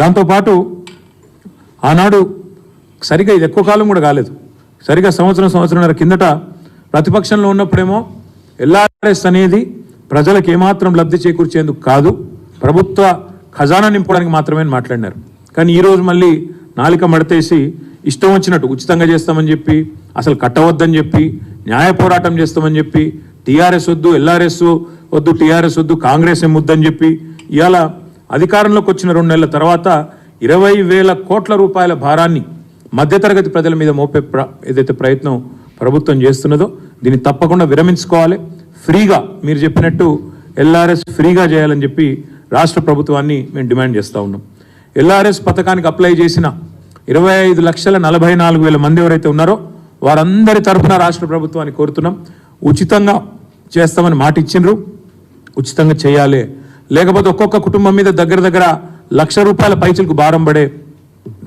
దాంతోపాటు ఆనాడు సరిగా ఇది ఎక్కువ కాలం కూడా కాలేదు. సరిగా సంవత్సరం సంవత్సరంన్నర కిందట ప్రతిపక్షంలో ఉన్నప్పుడేమో ఎల్ఆర్ఎస్ అనేది ప్రజలకు ఏమాత్రం లబ్ధి చేకూర్చేందుకు కాదు ప్రభుత్వ ఖజానా నింపడానికి మాత్రమే మాట్లాడినారు. కానీ ఈరోజు మళ్ళీ నాలిక మడతేసి ఇష్టం వచ్చినట్టు ఉచితంగా చేస్తామని చెప్పి అసలు కట్టవద్దని చెప్పి న్యాయ పోరాటం చేస్తామని చెప్పి టీఆర్ఎస్ వద్దు ఎల్ఆర్ఎస్ వద్దు టీఆర్ఎస్ వద్దు కాంగ్రెస్ ఏం వద్దని చెప్పి ఇవాళ అధికారంలోకి వచ్చిన రెండు నెలల తర్వాత ఇరవై వేల కోట్ల రూపాయల భారాన్ని మధ్యతరగతి ప్రజల మీద మోపే ప్ర ఏదైతే ప్రయత్నం ప్రభుత్వం చేస్తున్నదో దీన్ని తప్పకుండా విరమించుకోవాలి. ఫ్రీగా మీరు చెప్పినట్టు ఎల్ఆర్ఎస్ ఫ్రీగా చేయాలని చెప్పి రాష్ట్ర ప్రభుత్వాన్ని మేము డిమాండ్ చేస్తూ ఉన్నాం. ఎల్ఆర్ఎస్ పథకానికి అప్లై చేసిన ఇరవై ఐదు లక్షల నలభై నాలుగు వేల మంది ఎవరైతే ఉన్నారో వారందరి తరఫున రాష్ట్ర ప్రభుత్వాన్ని కోరుతున్నాం. ఉచితంగా చేస్తామని మాట ఇచ్చిండ్రు ఉచితంగా చేయాలి లేకపోతే ఒక్కొక్క కుటుంబం మీద దగ్గర దగ్గర లక్ష రూపాయల పైచలకు భారం పడే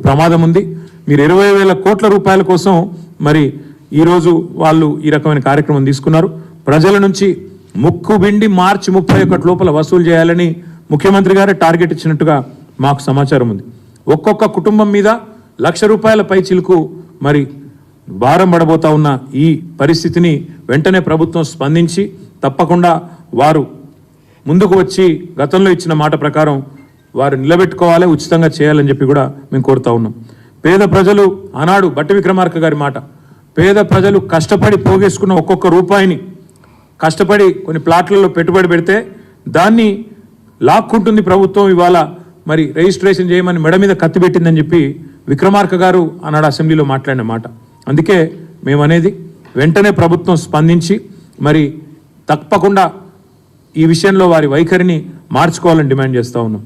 ప్రమాదం ఉంది. మీరు ఇరవై వేల కోట్ల రూపాయల కోసం మరి ఈరోజు వాళ్ళు ఈ రకమైన కార్యక్రమం తీసుకున్నారు. ప్రజల నుంచి ముక్కు బిండి మార్చి ముప్పై ఒకటి లోపల వసూలు చేయాలని ముఖ్యమంత్రి గారే టార్గెట్ ఇచ్చినట్టుగా మాకు సమాచారం ఉంది. ఒక్కొక్క కుటుంబం మీద లక్ష రూపాయల పైచిలకు మరి భారం పడబోతా ఉన్న ఈ పరిస్థితిని వెంటనే ప్రభుత్వం స్పందించి తప్పకుండా వారు ముందుకు వచ్చి గతంలో ఇచ్చిన మాట ప్రకారం వారు నిలబెట్టుకోవాలి ఉచితంగా చేయాలని చెప్పి కూడా మేము కోరుతా ఉన్నాం. పేద ప్రజలు ఆనాడు బట్టి విక్రమార్క గారి మాట పేద ప్రజలు కష్టపడి పోగేసుకున్న ఒక్కొక్క రూపాయిని కష్టపడి కొన్ని ప్లాట్లలో పెట్టుబడి పెడితే దాన్ని లాక్కుంటుంది ప్రభుత్వం ఇవాళ మరి రిజిస్ట్రేషన్ చేయమని మెడ మీద కత్తి పెట్టిందని చెప్పి విక్రమార్క గారు ఆనాడు అసెంబ్లీలో మాట్లాడిన మాట. అందుకే మేమనేది వెంటనే ప్రభుత్వం స్పందించి మరి తప్పకుండా ఈ విషయంలో వారి వైఖరిని మార్చుకోవాలని డిమాండ్ చేస్తూ ఉన్నాం.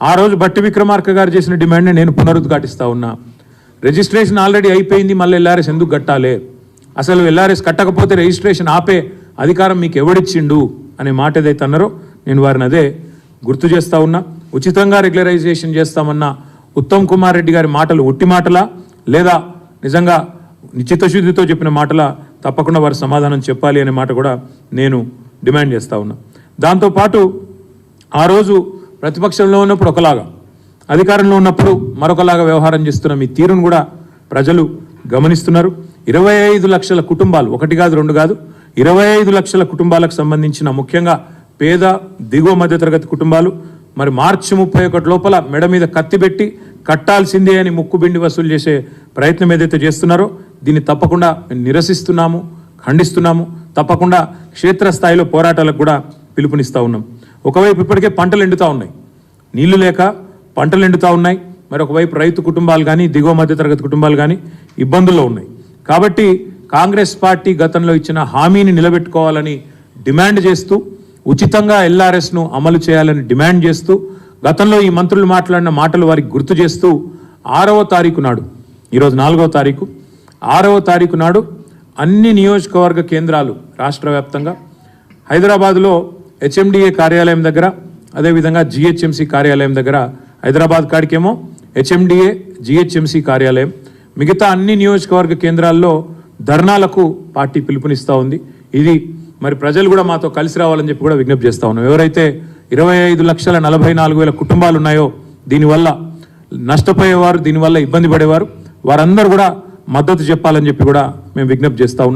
ఆ రోజు బట్టి విక్రమార్క గారు చేసిన డిమాండ్ని నేను పునరుద్ఘాటిస్తూ ఉన్నా. రిజిస్ట్రేషన్ ఆల్రెడీ అయిపోయింది మళ్ళీ ఎల్ఆర్ఎస్ ఎందుకు కట్టాలి? అసలు ఎల్ఆర్ఎస్ కట్టకపోతే రిజిస్ట్రేషన్ ఆపే అధికారం మీకు ఎవడిచ్చిండు అనే మాట ఏదైతే అన్నారో నేను వారిని అదే గుర్తు చేస్తూ ఉన్నా. ఉచితంగా రెగ్యులరైజేషన్ చేస్తామన్న ఉత్తమ్ కుమార్ రెడ్డి గారి మాటలు ఒట్టి మాటలా లేదా నిజంగా నిశ్చితశుద్ధితో చెప్పిన మాటలా తప్పకుండా వారి సమాధానం చెప్పాలి అనే మాట కూడా నేను డిమాండ్ చేస్తా ఉన్నా. దాంతోపాటు ఆ రోజు ప్రతిపక్షంలో ఉన్నప్పుడు ఒకలాగా అధికారంలో ఉన్నప్పుడు మరొకలాగా వ్యవహారం చేస్తున్న మీ తీరును కూడా ప్రజలు గమనిస్తున్నారు. ఇరవై ఐదు లక్షల కుటుంబాలు ఒకటి కాదు రెండు కాదు ఇరవై ఐదు లక్షల కుటుంబాలకు సంబంధించిన ముఖ్యంగా పేద దిగువ మధ్యతరగతి కుటుంబాలు మరి మార్చి ముప్పై ఒకటి లోపల మెడ మీద కత్తి పెట్టి కట్టాల్సిందే అని ముక్కుబిండి వసూలు చేసే ప్రయత్నం ఏదైతే చేస్తున్నారో దీన్ని తప్పకుండా నిరసిస్తున్నాము ఖండిస్తున్నాము. తప్పకుండా క్షేత్రస్థాయిలో పోరాటాలకు కూడా పిలుపునిస్తూ ఉన్నాం. ఒకవైపు ఇప్పటికే పంటలు ఎండుతూ ఉన్నాయి. నీళ్ళు లేక పంటలు ఎండుతూ ఉన్నాయి. మరి ఒకవైపు రైతు కుటుంబాలు కానీ దిగువ మధ్యతరగతి కుటుంబాలు కానీ ఇబ్బందుల్లో ఉన్నాయి. కాబట్టి కాంగ్రెస్ పార్టీ గతంలో ఇచ్చిన హామీని నిలబెట్టుకోవాలని డిమాండ్ చేస్తూ ఉచితంగా ఎల్ఆర్ఎస్ను అమలు చేయాలని డిమాండ్ చేస్తూ గతంలో ఈ మంత్రులు మాట్లాడిన మాటలు వారికి గుర్తు చేస్తూ ఆరవ తారీఖు నాడు ఈరోజు నాలుగవ తారీఖు ఆరవ తారీఖు నాడు అన్ని నియోజకవర్గ కేంద్రాలు రాష్ట్ర వ్యాప్తంగా హైదరాబాద్లో హెచ్ఎండిఏ కార్యాలయం దగ్గర అదేవిధంగా జిహెచ్ఎంసి కార్యాలయం దగ్గర హైదరాబాద్ కాడికేమో హెచ్ఎండిఏ జిహెచ్ఎంసి కార్యాలయం. మిగతా అన్ని నియోజకవర్గ కేంద్రాల్లో ధర్నాలకు పార్టీ పిలుపునిస్తూ ఉంది. ఇది మరి ప్రజలు కూడా మాతో కలిసి రావాలని చెప్పి కూడా విజ్ఞప్తి చేస్తూ ఉన్నాం. ఎవరైతే ఇరవై ఐదు లక్షల నలభై నాలుగు వేల కుటుంబాలు ఉన్నాయో దీనివల్ల నష్టపోయేవారు దీనివల్ల ఇబ్బంది పడేవారు వారందరూ కూడా మద్దతు చెప్పాలని చెప్పి కూడా మేము విజ్ఞప్తి చేస్తూ ఉన్నాం.